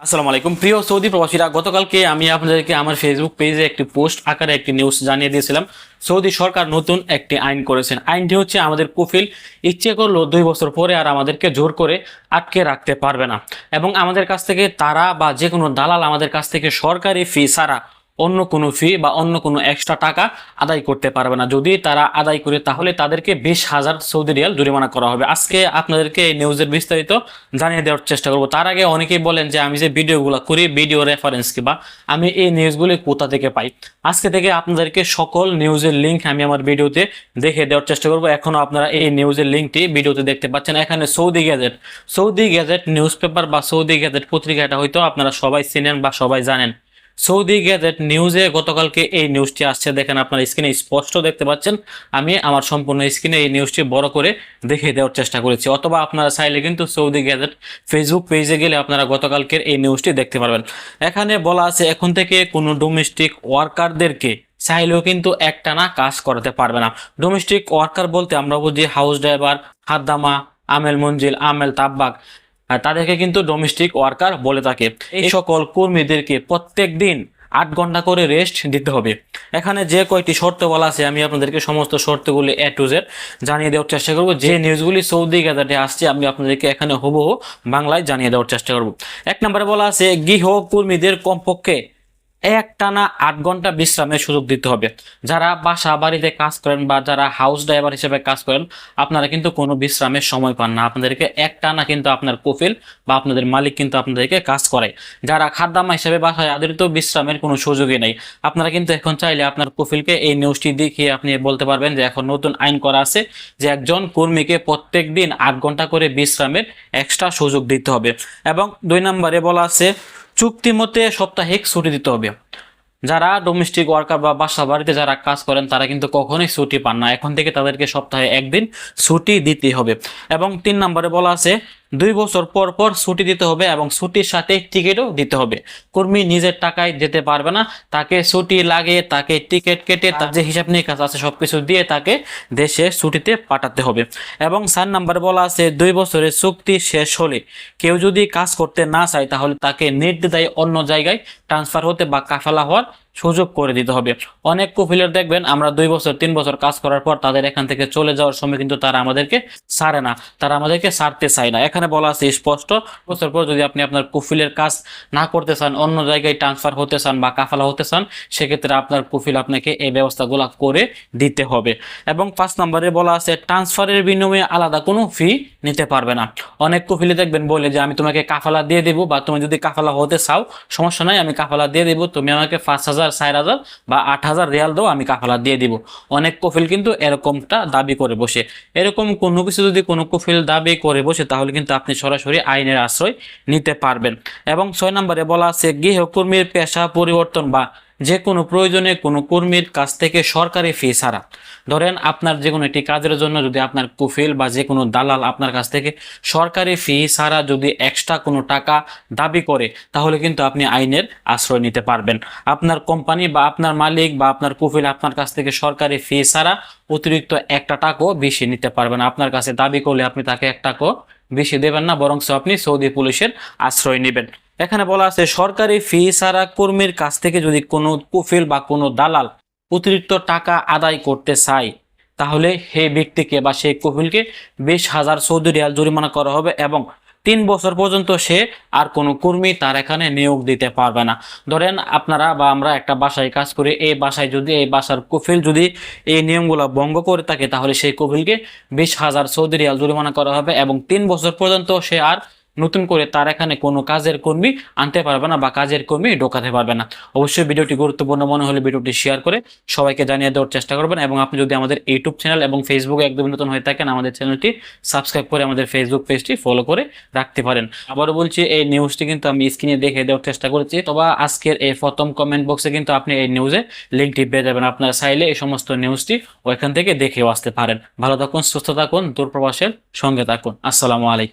আসসালামু আলাইকুম। প্রিয় সৌদি প্রবাসীরা, গতকালকে আমি আপনাদেরকে আমার ফেসবুক পেজে একটি পোস্ট আকারে একটি নিউজ জানিয়ে দিয়েছিলাম। সৌদি সরকার নতুন একটি আইন করেছেন। আইনটি হচ্ছে আমাদের কুফিল ইচ্ছে করল দুই বছর পরে আর আমাদেরকে জোর করে আটকে রাখতে পারবে না। এবং আমাদের কাছ থেকে তারা বা যে কোনো দালাল আমাদের কাছ থেকে সরকারি ফি ছাড়া অন্য কোনো ফি বা অন্য কোনো এক্সট্রা টাকা আদায় করতে পারবে না। যদি তারা আদায় করে, তাহলে তাদেরকে বিশ হাজার সৌদি রিয়াল জরিমানা করা হবে। আজকে আপনাদেরকে এই নিউজের বিস্তারিত জানিয়ে দেওয়ার চেষ্টা করব। তার আগে অনেকেই বলেন যে, আমি যে ভিডিওগুলো করি ভিডিও রেফারেন্স কিংবা আমি এই নিউজগুলি কোথা থেকে পাই? আজকে থেকে আপনাদেরকে সকল নিউজের লিঙ্ক আমি আমার ভিডিওতে দেখে দেওয়ার চেষ্টা করব। এখনও আপনারা এই নিউজের লিঙ্কটি ভিডিওতে দেখতে পাচ্ছেন। এখানে Saudi Gazette. Saudi Gazette newspaper বা সৌদি গ্যাজেট পত্রিকাটা হয়তো আপনারা সবাই চিনেন বা সবাই জানেন। সৌদি গ্যাজেট নিউজে গতকালকে এই নিউজটি আসছে। দেখেন আপনার স্ক্রিনে স্পষ্ট দেখতে পাচ্ছেন। আমি আমার সম্পূর্ণ স্ক্রিনে এই নিউজটি বড় করে দেখে দেওয়ার চেষ্টা করেছি। অথবা আপনারা চাইলে কিন্তু সৌদি গ্যাজেট ফেসবুক পেজে গেলে আপনারা গতকালকের এই নিউজটি দেখতে পারবেন। এখানে বলা আছে, এখন থেকে কোনো ডোমেস্টিক ওয়ার্কারদেরকে চাইলেও কিন্তু একটানা কাজ করাতে পারবে না। ডোমেস্টিক ওয়ার্কার বলতে আমরা বুঝি হাউস ড্রাইভার হাদ্দামা আমেল মঞ্জিল, আমেল তাব্বাক। তাদেরকে কিন্তু ডোমেস্টিক ওয়ার্কার বলে থাকে। এই সকল কর্মীদেরকে প্রত্যেক দিন আট ঘণ্টা করে রেস্ট দিতে হবে। এখানে যে কয়েকটি শর্ত বলা আছে আমি আপনাদেরকে সমস্ত শর্তগুলি এ টু জেড জানিয়ে দেওয়ার চেষ্টা করব। যে নিউজগুলি সৌদি গ্যাদারে আসছে আমি আপনাদেরকে এখানে হুবহু বাংলায় জানিয়ে দেওয়ার চেষ্টা করব। এক নম্বরে বলা আছে গৃহকর্মীদের কমপক্ষে এক টানা আট ঘণ্টা বিশ্রামের সুযোগ দিতে হবে। যারা বাসা, বাড়িতে কাজ করেন বা যারা হাউস ড্রাইভার হিসেবে কাজ করেন, আপনারা কিন্তু কোনো বিশ্রামের সময় পান না। আপনাদেরকে এক টানা কিন্তু আপনার কফিল বা আপনাদের মালিক কিন্তু আপনাদেরকে কাজ করে যারা খাদ্দামা হিসেবে বাসায় তাদের তো বিশ্রামের কোনো সুযোগই নেই, আপনারা কিন্তু এখন চাইলে আপনার কফিলকে এই নিউজটি দেখিয়ে আপনি বলতে পারবেন যে এখন নতুন আইন করা আছে যে একজন কর্মীকে প্রত্যেক দিন আট ঘণ্টা করে বিশ্রামের এক্সট্রা সুযোগ দিতে হবে। এবং দুই নম্বরে বলা আছে চুক্তি মতে সাপ্তাহিক ছুটি দিতে হবে। যারা ডোমেস্টিক ওয়ার্কার বা বাসা বাড়িতে যারা কাজ করেন, তারা কিন্তু কখনোই ছুটি পান না। এখন থেকে তাদেরকে সপ্তাহে একদিন ছুটি দিতে হবে। এবং তিন নম্বরে বলা আছে দুই বছর পর পর ছুটি দিতে হবে এবং ছুটির সাথে টিকিটও দিতে হবে। কর্মী নিজের টাকায় যেতে পারবে না, তাকে ছুটি লাগে তাকে টিকিট কেটে তার যে হিসাব নিকাশ আছে সব কিছু দিয়ে তাকে দেশে ছুটিতে পাঠাতে হবে। এবং সার নাম্বার বলা আছে, দুই বছরের চুক্তি শেষ হলে কেউ যদি কাজ করতে না চায় তাহলে তাকে নির্দ্বিধায় অন্য জায়গায় ট্রান্সফার হতে বা কাফালা হওয়ার সুযোগ করে দিতে হবে। অনেক কফিলের দেখবেন, আমরা দুই বছর, তিন বছর কাজ করার পর তাদের এখান থেকে চলে যাওয়ার সময় কিন্তু তারা আমাদেরকে সারে না, তারা আমাদেরকে সারতে চায় না। এখানে বলা আছে, স্পষ্ট বছর পর যদি আপনি আপনার কফিলের কাজ না করতে চান, অন্য জায়গায় ট্রান্সফার হতে চান বা কাফালা হতে চান, সেক্ষেত্রে আপনার কফিল আপনাকে এই ব্যবস্থাগুলো করে দিতে হবে। এবং পাঁচ নম্বরে বলা আছে ট্রান্সফারের বিনিময়ে আলাদা কোনো ফি নিতে পারবে না। অনেক কফিলে দেখবেন বলে যে, আমি তোমাকে কাফালা দিয়ে দেবো বা তুমি যদি কাফালা হতে চাও, সমস্যা নাই, আমি কাফালা দিয়ে দেবো, তুমি আমাকে পাঁচ হাজার হাজার, চার হাজার বা আট হাজার রিয়াল দাও আমি কাফালা দিয়ে দিব। অনেক কফিল কিন্তু এরকমটা দাবি করে বসে। এরকম কোনো কিছু যদি কোনো কফিল দাবি করে বসে, তাহলে কিন্তু আপনি সরাসরি আইনের আশ্রয় নিতে পারবেন। এবং ছয় নম্বরে বলা আছে, গৃহকর্মীর পেশা পরিবর্তন বা যে কোনো প্রয়োজনে কোনো কর্মীর কাছ থেকে সরকারি ফি ছাড়া। ধরেন আপনার যে কোনো একটি কাজের জন্য যদি আপনার কুফিল বা যে কোনো দালাল আপনার কাছ থেকে সরকারি ফি ছাড়া যদি এক্সট্রা কোনো টাকা দাবি করে, তাহলে কিন্তু আপনি আইনের আশ্রয় নিতে পারবেন। আপনার কোম্পানি বা আপনার মালিক বা আপনার কুফিল আপনার কাছ থেকে সরকারি ফি ছাড়া অতিরিক্ত একটা টাকাও বেশি নিতে পারবেন। আপনার কাছে দাবি করলে আপনি তাকে এক টাকাও বেশি দেবেন না বরং আপনি সৌদি পুলিশের আশ্রয় নেবেন। এখানে বলা আছে, সরকারি ফি ছাড়া কর্মীর কাছ থেকে যদি কোনো কুফিল বা কোনো দালাল অতিরিক্ত টাকা আদায় করতে চায়, তাহলে সেই ব্যক্তিকে বা সেই কফিলকে বিশ হাজার সৌদি রিয়াল জরিমানা করা হবে এবং তিন বছর পর্যন্ত সে আর কোনো কর্মী তার এখানে নিয়োগ দিতে পারবে না। ধরেন আপনারা বা আমরা একটা বাসায় কাজ করি, এই বাসায় যদি, এই বাসার কফিল যদি এই নিয়মগুলো ভঙ্গ করে থাকে, তাহলে সেই কফিলকে বিশ হাজার সৌদি রিয়াল জরিমানা করা হবে এবং তিন বছর পর্যন্ত সে আর নতুন করে তার এখানে কোনো কাজের কর্মী আনতে পারবে না বা কাজের কর্মী ঢোকাতে পারবে না। অবশ্যই ভিডিওটি গুরুত্বপূর্ণ মনে হলে ভিডিওটি শেয়ার করে সবাইকে জানিয়ে দেওয়ার চেষ্টা করবেন এবং আপনি যদি আমাদের ইউটিউব চ্যানেল এবং ফেসবুকে একদম নতুন হয়ে থাকেন, আমাদের চ্যানেলটি সাবস্ক্রাইব করে আমাদের ফেসবুক পেজটি ফলো করে রাখতে পারেন। আবারও বলছি, এই নিউজটি কিন্তু আমি স্ক্রিনে দেখে দেওয়ার চেষ্টা করেছি। তবে আজকের এই প্রথম কমেন্ট বক্সে কিন্তু আপনি এই নিউজে লিঙ্কটি পেয়ে যাবেন। আপনারা চাইলে এই সমস্ত নিউজটি ওইখান থেকে দেখেও আসতে পারেন। ভালো থাকুন, সুস্থ থাকুন, দূরপ্রবাসের সঙ্গে থাকুন। আসসালামু আলাইকুম।